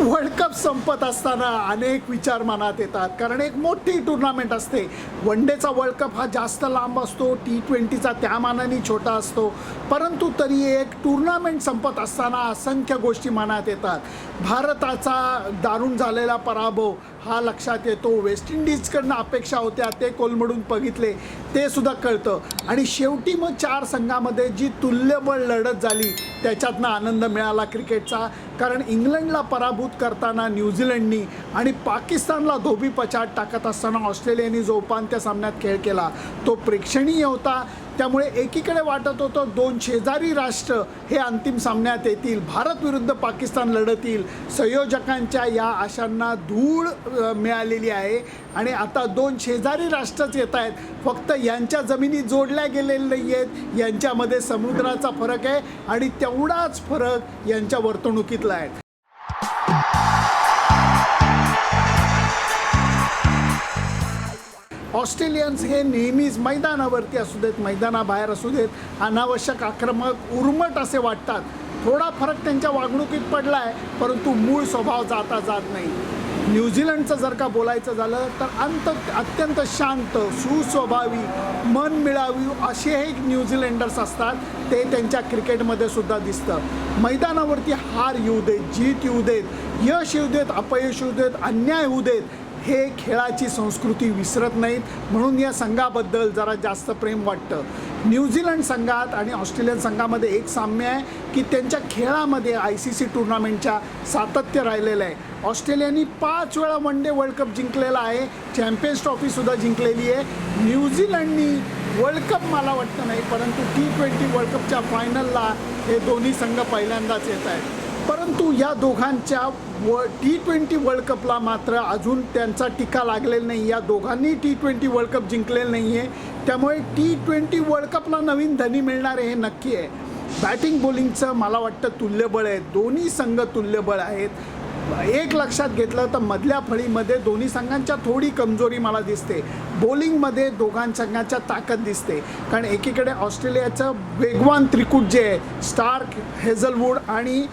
World cup संपत असताना अनेक विचार मनात येतात. कारण एक मोठी टुर्नामेंट असते. वन डेचा वर्ल्ड कप हा जास्त लांब असतो. टी ट्वेंटीचा त्या मानाने छोटा असतो. परंतु तरी एक टुर्नामेंट संपत असताना असंख्य गोष्टी मनात येतात. भारताचा दारुण झालेला पराभव हा लक्षात येतो. वेस्ट इंडिजकडनं अपेक्षा होत्या. ते कोलमडून बघितले. ते सुद्धा कळतं. आणि शेवटी मग चार संघामध्ये जी तुल्यबळ लढत झाली त्याच्यातनं आनंद मिळाला क्रिकेटचा. कारण इंग्लंडला पराभूत करताना न्यूझीलंडनी आणि पाकिस्तानला धोबी पछाड टाकत असताना ऑस्ट्रेलियाने जो उपांत्य सामन्यात खेळ केला तो प्रेक्षणीय होता. त्यामुळे एकीकडे वाटत होतं दोन शेजारी राष्ट्र हे अंतिम सामन्यात येतील. भारत विरुद्ध पाकिस्तान लढतील. संयोजकांच्या या आशांना धूळ मिळालेली आहे. आणि आता दोन शेजारी राष्ट्रच येत आहेत. फक्त यांच्या जमिनी जोडल्या गेलेल्या नाही आहेत यांच्यामध्ये समुद्राचा फरक आहे आणि तेवढाच फरक यांच्या वर्तणुकीत बघितला आहे ऑस्ट्रेलियन्स हे नेहमीच मैदानावरती असू देत मैदानाबाहेर असू देत अनावश्यक आक्रमक उर्मट असे वाटतात. थोडा फरक त्यांच्या वागणुकीत पडला आहे परंतु मूळ स्वभाव जाता जात नाही. न्यूझीलंडचं जर का बोलायचं झालं तर अंत अत्यंत शांत सुस्वभावी मन मिळावी असे हे न्यूझीलंडर्स असतात. ते त्यांच्या क्रिकेटमध्ये सुद्धा दिसतं मैदानावरती हार येऊ देत जीत येऊ देत यश येऊ देत अपयश येऊ देत अन्याय होऊ देत हे खेळाची संस्कृती विसरत नाहीत. म्हणून या संघाबद्दल जरा जास्त प्रेम वाटतं. न्यूझीलंड संघात आणि ऑस्ट्रेलियन संघामध्ये एक साम्य आहे की त्यांच्या खेळामध्ये आय सी सी टुर्नामेंटच्या सातत्य राहिलेलं आहे. ऑस्ट्रेलियानी पाच वेळा वन डे वर्ल्ड कप जिंकलेला आहे. चॅम्पियन्स ट्रॉफीसुद्धा जिंकलेली आहे. न्यूझीलंडनी वर्ल्ड कप मला वाटतं नाही परंतु टी ट्वेंटी वर्ल्ड कपच्या फायनलला हे दोन्ही संघ पहिल्यांदाच येत आहेत. परंतु या दोघांच्या व टी ट्वेंटी वर्ल्ड कपला मात्र अजून त्यांचा टीका लागलेला नाही या दोघांनी टी ट्वेंटी वर्ल्ड कप जिंकलेलं नाही आहे त्यामुळे टी ट्वेंटी वर्ल्ड कपला नवीन धनी मिळणार आहे हे नक्की आहे. बॅटिंग बॉलिंगचं मला वाटतं तुल्यबळ आहे. दोन्ही संघ तुल्यबळ आहेत. एक लक्षात घेतलं तर मधल्या फळीमध्ये दोन्ही संघांच्या थोडी कमजोरी मला दिसते. बॉलिंगमध्ये दोघां संघांच्या ताकद दिसते. कारण एकीकडे ऑस्ट्रेलियाचं वेगवान त्रिकूट जे आहे स्टार्क हेझलवूड आणि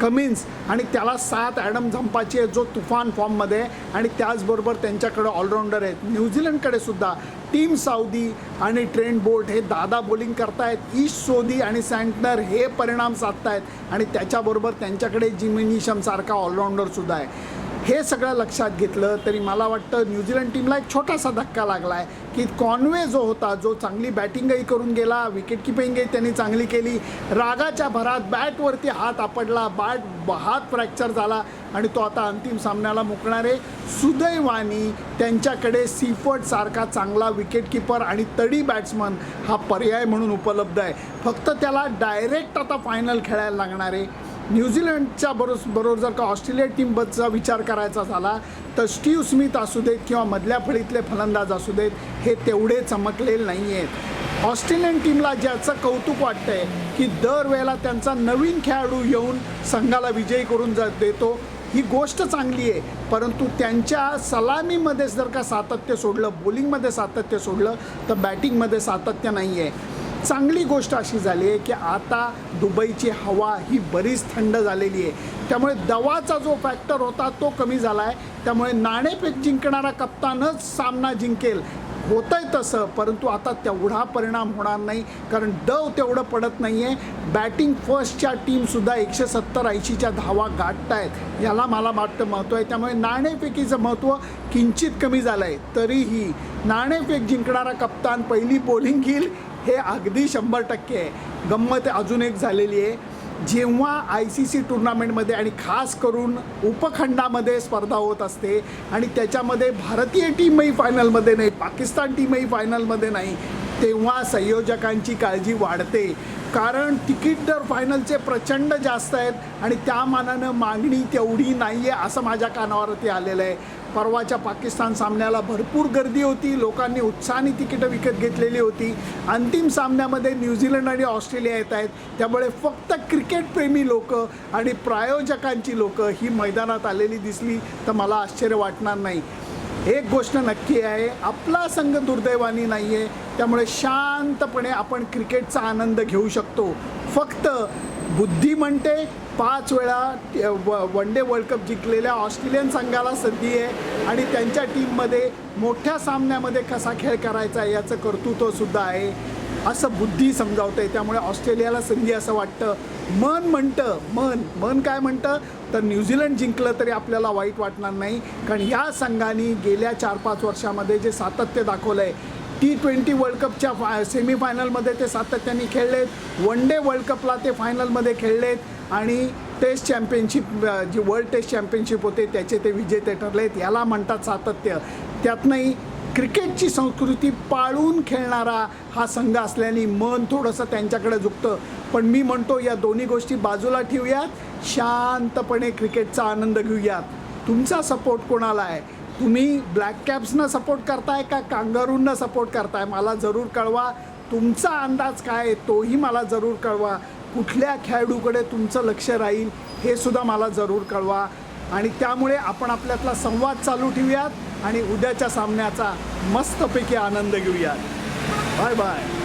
कमिन्स आणि त्याला सात ॲडम झंपाची आहे जो तुफान फॉर्ममध्ये आहे. आणि त्याचबरोबर त्यांच्याकडे ऑलराऊंडर आहेत. न्यूझीलंडकडे सुद्धा टीम साऊदी आणि ट्रेंड बोल्ट हे दादा बॉलिंग करतायत. ईश सोदी आणि सँटनर हे परिणाम साधतायत. आणि त्याच्याबरोबर त्यांच्याकडे जिमिनिशमसारखा ऑलराऊंडरसुद्धा आहे. हे सगळं लक्षात घेतलं तरी मला वाटतं न्यूझीलंड टीमला एक छोटासा धक्का लागला आहे की कॉनवे जो होता जो चांगली बॅटिंगही करून गेला विकेट किपिंगही त्यांनी चांगली केली रागाच्या भरात बॅटवरती हात आपडला बॅट हात फ्रॅक्चर झाला आणि तो आता अंतिम सामन्याला मुकणार आहे. सुदैवानी त्यांच्याकडे सीफर्ड सारखा चांगला विकेट किपर आणि तडी बॅट्समन हा पर्याय म्हणून उपलब्ध आहे. फक्त त्याला डायरेक्ट आता फायनल खेळायला लागणार आहे. न्यूझीलंडच्या बरोस बरोबर जर का ऑस्ट्रेलिया टीमबद्दलचा विचार करायचा झाला तर स्टीव स्मिथ असू देत किंवा मधल्या फळीतले फलंदाज असू देत हे तेवढे चमकलेले नाही आहेत ऑस्ट्रेलियन टीमला ज्याचं कौतुक वाटतंय की दरवेळेला त्यांचा नवीन खेळाडू येऊन संघाला विजयी करून ज देतो ही गोष्ट चांगली आहे. परंतु त्यांच्या सलामीमध्ये जर का सातत्य सोडलं बॉलिंगमध्ये सातत्य सोडलं तर बॅटिंगमध्ये सातत्य नाही आहे चांगली गोष्ट अशी झाली आहे की आता दुबईची हवा ही बरीच थंड झालेली आहे. त्यामुळे दवाचा जो फॅक्टर होता तो कमी झाला आहे त्यामुळे नाणेफेक जिंकणारा कप्तानच सामना जिंकेल. होत आहे तसं परंतु आता तेवढा परिणाम होणार नाही कारण डव तेवढं पडत नाही आहे बॅटिंग फर्स्टच्या टीमसुद्धा एकशे सत्तर ऐंशीच्या धावा गाठत आहेत याला मला वाटतं महत्त्व आहे. त्यामुळे नाणेफेकीचं महत्त्व किंचित कमी झालं आहे तरीही नाणेफेक जिंकणारा कप्तान पहिली बॉलिंग घेईल हे अगदी शंभर टक्के आहे. गंमत अजून एक झालेली आहे. जेव्हा आय सी सी टुर्नामेंटमध्ये आणि खास करून उपखंडामध्ये स्पर्धा होत असते आणि त्याच्यामध्ये भारतीय टीमही फायनलमध्ये नाही पाकिस्तान टीमही फायनलमध्ये नाही तेव्हा संयोजकांची काळजी वाढते. कारण तिकीट दर फायनलचे प्रचंड जास्त आहेत आणि त्या मानानं मागणी तेवढी नाही आहे असं माझ्या कानावरती आलेलं आहे. परवाच्या पाकिस्तान सामन्याला भरपूर गर्दी होती. लोकांनी उत्साहाने तिकीटं विकत घेतलेली होती. अंतिम सामन्यामध्ये न्यूझीलंड आणि ऑस्ट्रेलिया येत आहेत. त्यामुळे फक्त क्रिकेटप्रेमी लोक आणि प्रायोजकांची लोक ही मैदानात आलेली दिसली तर मला आश्चर्य वाटणार नाही. एक गोष्ट नक्की आहे आपला संघ दुर्दैवानी नाही आहे त्यामुळे शांतपणे आपण क्रिकेटचा आनंद घेऊ शकतो. फक्त बुद्धी म्हणते पाच वेळा वन डे वर्ल्ड कप जिंकलेल्या ऑस्ट्रेलियन संघाला संधी आहे आणि त्यांच्या टीममध्ये मोठ्या सामन्यामध्ये कसा खेळ करायचा आहे याचं कर्तृत्वसुद्धा आहे. असं बुद्धी समजावते त्यामुळे ऑस्ट्रेलियाला संधी असं वाटतं. मन म्हणतं मन मन काय म्हणतं? तर न्यूझीलंड जिंकलं तरी आपल्याला वाईट वाटणार नाही. कारण या संघाने गेल्या चार पाच वर्षामध्ये जे सातत्य दाखवलं आहे टी ट्वेंटी वर्ल्ड कपच्या फा सेमीफायनलमध्ये ते सातत्याने खेळलेत. वन डे वर्ल्ड कपला ते फायनलमध्ये खेळलेत. आणि टेस्ट चॅम्पियनशिप जी वर्ल्ड टेस्ट चॅम्पियनशिप होते त्याचे ते विजेते ठरलेत. याला म्हणतात सातत्य. त्यातनंही क्रिकेटची संस्कृती पाळून खेळणारा हा संघ असल्याने मन थोडंसं त्यांच्याकडे झुकतं पण मी म्हणतो या दोन्ही गोष्टी बाजूला ठेवूयात. शांतपणे क्रिकेटचा आनंद घेऊयात. तुमचा सपोर्ट कोणाला आहे? तुम्ही ब्लॅक कॅप्सना सपोर्ट करताय का कांगारूंना सपोर्ट करताय? मला जरूर कळवा. तुमचा अंदाज काय आहे तोही मला जरूर कळवा. कुठल्या खेळाडूकडे तुमचं लक्ष राहील हे सुद्धा मला जरूर कळवा. आणि त्यामुळे आपण आपल्यातला संवाद चालू ठेवूयात आणि उद्याच्या सामन्याचा मस्तपैकी आनंद घेऊयात. Bye bye.